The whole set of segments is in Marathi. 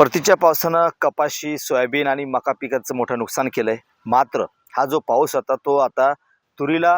परतीच्या पावसानं कपाशी सोयाबीन आणि मका पिकाचं मोठं नुकसान केलं आहे मात्र हा जो पाऊस होता तो आता तुरीला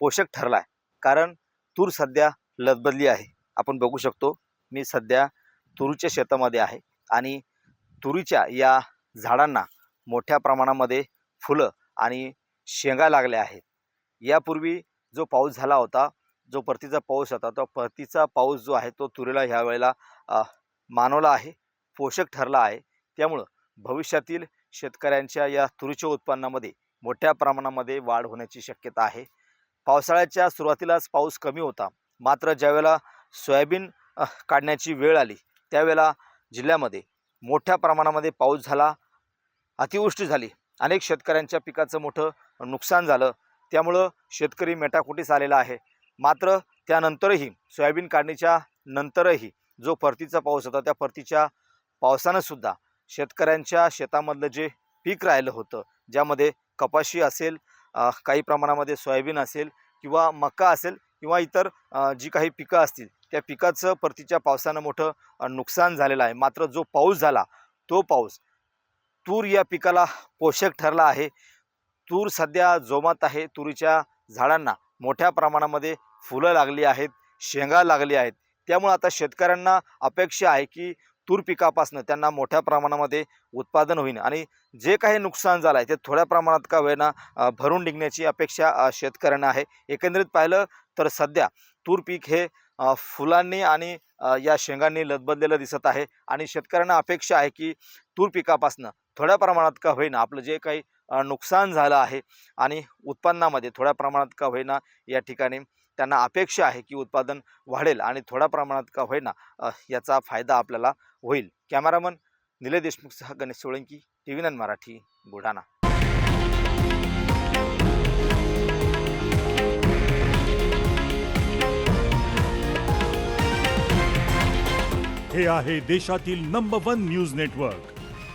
पोषक ठरला आहे कारण तूर सध्या लदबदली आहे. आपण बघू शकतो मी सध्या तुरीच्या शेतामध्ये आहे आणि तुरीच्या या झाडांना मोठ्या प्रमाणामध्ये फुलं आणि शेंगा लागल्या आहेत. यापूर्वी जो पाऊस झाला होता जो परतीचा पाऊस होता तो परतीचा पाऊस जो आहे तो तुरीला ह्या वेळेला मानवला आहे. पोषक ठरला आहे. त्यामुळं भविष्यातील शेतकऱ्यांच्या या तुरीच्या उत्पन्नामध्ये मोठ्या प्रमाणामध्ये वाढ होण्याची शक्यता आहे. पावसाळ्याच्या सुरुवातीलाच पाऊस कमी होता. मात्र ज्यावेळेला सोयाबीन काढण्याची वेळ आली त्यावेळेला जिल्ह्यामध्ये मोठ्या प्रमाणामध्ये पाऊस झाला अतिवृष्टी झाली. अनेक शेतकऱ्यांच्या पिकाचं मोठं नुकसान झालं. त्यामुळं शेतकरी मेटाकुटीस आलेला आहे. मात्र त्यानंतरही सोयाबीन काढणीच्या नंतरही जो परतीचा पाऊस होता त्या परतीच्या पावसानं सुद्धा शेतकऱ्यांच्या शेतामधलं जे पीक राहिलं होतं ज्यामध्ये कपाशी असेल काही प्रमाणामध्ये सोयाबीन असेल किंवा मका असेल किंवा इतर जी काही पिकं असतील त्या पिकाचं परतीच्या पावसानं मोठं नुकसान झालेलं आहे. मात्र जो पाऊस झाला तो पाऊस तूर या पिकाला पोषक ठरला आहे. तूर सध्या जोमात आहे. तुरीच्या झाडांना मोठ्या प्रमाणामध्ये फुलं लागली आहेत शेंगा लागली आहेत. त्यामुळं आता शेतकऱ्यांना अपेक्षा आहे की तूर पिकापासून त्यांना मोठ्या प्रमाणामध्ये उत्पादन होईल आणि जे काही नुकसान झालं आहे ते थोड्या प्रमाणात का होईना भरून निघण्याची अपेक्षा शेतकऱ्यांना आहे. एकंदरीत पाहिलं तर सध्या तूर पीक हे फुलांनी आणि या शेंगांनी लदबदलेलं दिसत आहे. आणि शेतकऱ्यांना अपेक्षा आहे की तूर पिकापासून थोड्या प्रमाणात का होईना आपलं जे काही नुकसान झालं आहे आणि उत्पन्नामध्ये थोड्या प्रमाणात का होईना या ठिकाणी त्यांना अपेक्षा आहे की उत्पादन वाढेल आणि थोड्या प्रमाणात का होईना याचा फायदा आपल्याला होईल. Cameraman Nilay देशमुखसह Ganesh Solanki T V nine Marathi Buldhana. हे आहे देशातील नंबर वन न्यूज नेटवर्क